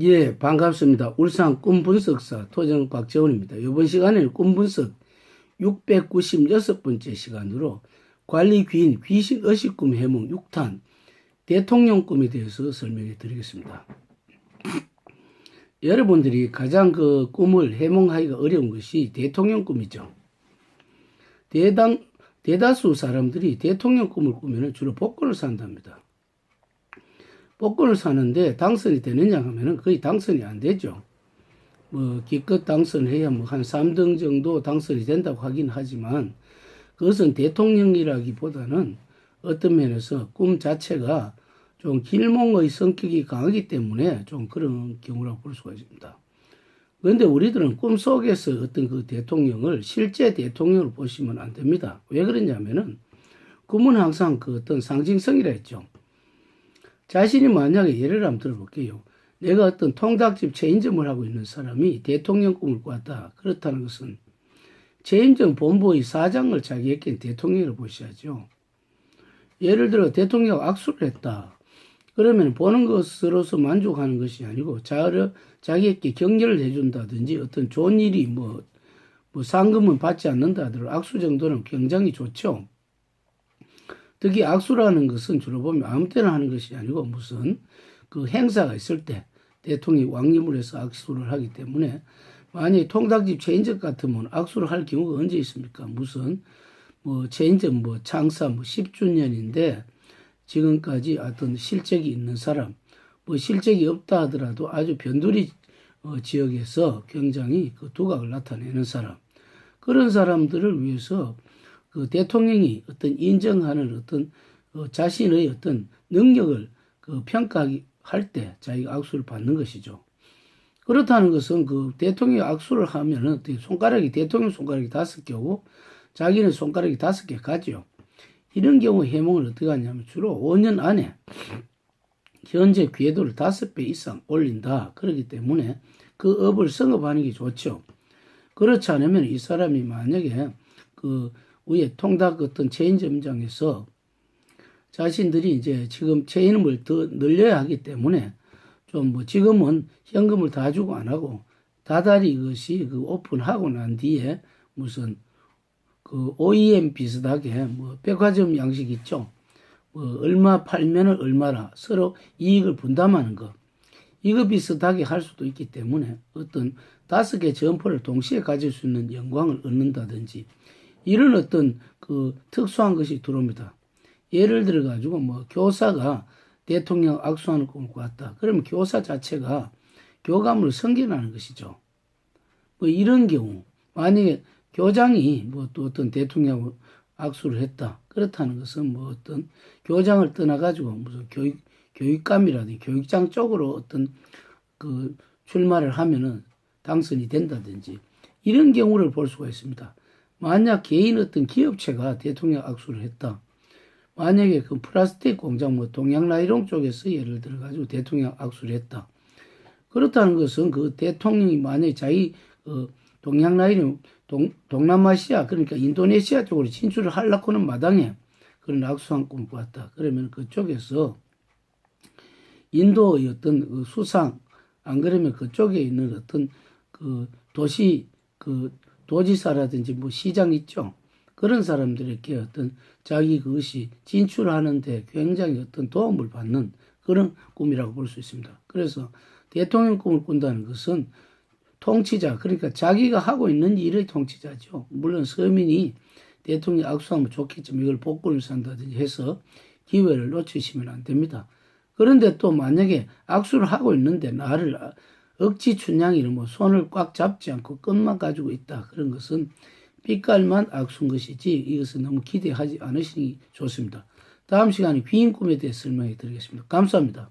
예, 반갑습니다. 울산 꿈분석사 토정 박재원입니다. 이번 시간에는 꿈분석 696번째 시간으로 관리 귀인 귀신 의식 꿈 해몽 6탄 대통령 꿈에 대해서 설명해 드리겠습니다. 여러분들이 가장 그 꿈을 해몽하기가 어려운 것이 대통령 꿈이죠. 대당, 대다수 사람들이 대통령 꿈을 꾸면 주로 복권을 산답니다. 복권을 사는데 당선이 되느냐 하면은 거의 당선이 안 되죠. 뭐 기껏 당선해야 뭐 한 3등 정도 당선이 된다고 하긴 하지만 그것은 대통령이라기보다는 어떤 면에서 꿈 자체가 좀 길몽의 성격이 강하기 때문에 좀 그런 경우라고 볼 수가 있습니다. 그런데 우리들은 꿈 속에서 어떤 그 대통령을 실제 대통령으로 보시면 안 됩니다. 왜 그러냐면은 꿈은 항상 그 어떤 상징성이라 했죠. 자신이 만약에 예를 한번 들어볼게요. 내가 어떤 통닭집 체인점을 하고 있는 사람이 대통령 꿈을 꿨다. 그렇다는 것은 체인점 본부의 사장을 자기에게 대통령으로 보셔야죠. 예를 들어 대통령 악수를 했다. 그러면 보는 것으로서 만족하는 것이 아니고 자를 자기에게 격려를 해준다든지 어떤 좋은 일이 뭐, 뭐 상금은 받지 않는다 하더라도 악수 정도는 굉장히 좋죠. 특히 악수라는 것은 주로 보면 아무 때나 하는 것이 아니고 무슨 그 행사가 있을 때 대통령이 왕림을 해서 악수를 하기 때문에 만약에 통닭집 체인점 같으면 악수를 할 경우가 언제 있습니까? 무슨 뭐 체인점 뭐 창사 뭐 10주년인데 지금까지 어떤 실적이 있는 사람 뭐 실적이 없다 하더라도 아주 변두리 어, 지역에서 굉장히 그 두각을 나타내는 사람 그런 사람들을 위해서 그 대통령이 어떤 인정하는 어떤 어, 자신의 어떤 능력을 그 평가할 때 자기가 악수를 받는 것이죠. 그렇다는 것은 그 대통령이 악수를 하면은 손가락이 대통령 손가락이 다섯 개고 자기는 손가락이 다섯 개 가죠. 이런 경우 해몽을 어떻게 하냐면 주로 5년 안에 현재 궤도를 다섯 배 이상 올린다. 그렇기 때문에 그 업을 성업하는 게 좋죠. 그렇지 않으면 이 사람이 만약에 그 위에 통닭 어떤 체인 점장에서 자신들이 이제 지금 체인을 더 늘려야 하기 때문에 좀 뭐 지금은 현금을 다 주고 안 하고 다달이 이것이 그 오픈하고 난 뒤에 무슨 그 OEM 비슷하게 뭐 백화점 양식 있죠. 뭐 얼마 팔면은 얼마라 서로 이익을 분담하는 거. 이거 비슷하게 할 수도 있기 때문에 어떤 다섯 개 점포를 동시에 가질 수 있는 영광을 얻는다든지 이런 어떤 그 특수한 것이 들어옵니다. 예를 들어 가지고 뭐 교사가 대통령 악수하는 꿈을 꿨다. 그러면 교사 자체가 교감을 성견하는 것이죠. 뭐 이런 경우 만약에 교장이 뭐 또 어떤 대통령 악수를 했다. 그렇다는 것은 뭐 어떤 교장을 떠나 가지고 무슨 교육 교육감이라든지 교육장 쪽으로 어떤 그 출마를 하면은 당선이 된다든지 이런 경우를 볼 수가 있습니다. 만약 개인 어떤 기업체가 대통령 악수를 했다. 만약에 그 플라스틱 공장 뭐 동양 라이롱 쪽에서 예를 들어 가지고 대통령 악수를 했다. 그렇다는 것은 그 대통령이 만약에 자기 어, 동양 라이롱 동, 동남아시아 그러니까 인도네시아 쪽으로 진출을 하려고는 마당에 그런 악수한 꿈을 꿨다. 그러면 그쪽에서 인도의 어떤 그 수상 안 그러면 그쪽에 있는 어떤 그 도시 그 도지사라든지 뭐 시장 있죠. 그런 사람들에게 어떤 자기 그것이 진출하는데 굉장히 어떤 도움을 받는 그런 꿈이라고 볼 수 있습니다. 그래서 대통령 꿈을 꾼다는 것은 통치자, 그러니까 자기가 하고 있는 일의 통치자죠. 물론 서민이 대통령 악수하면 좋겠지만 이걸 복권을 산다든지 해서 기회를 놓치시면 안 됩니다. 그런데 또 만약에 악수를 하고 있는데 나를 억지 춘향이를 뭐 손을 꽉 잡지 않고 끝만 가지고 있다. 그런 것은 빛깔만 악수인 것이지 이것은 너무 기대하지 않으시니 좋습니다. 다음 시간에 귀인 꿈에 대해 설명해 드리겠습니다. 감사합니다.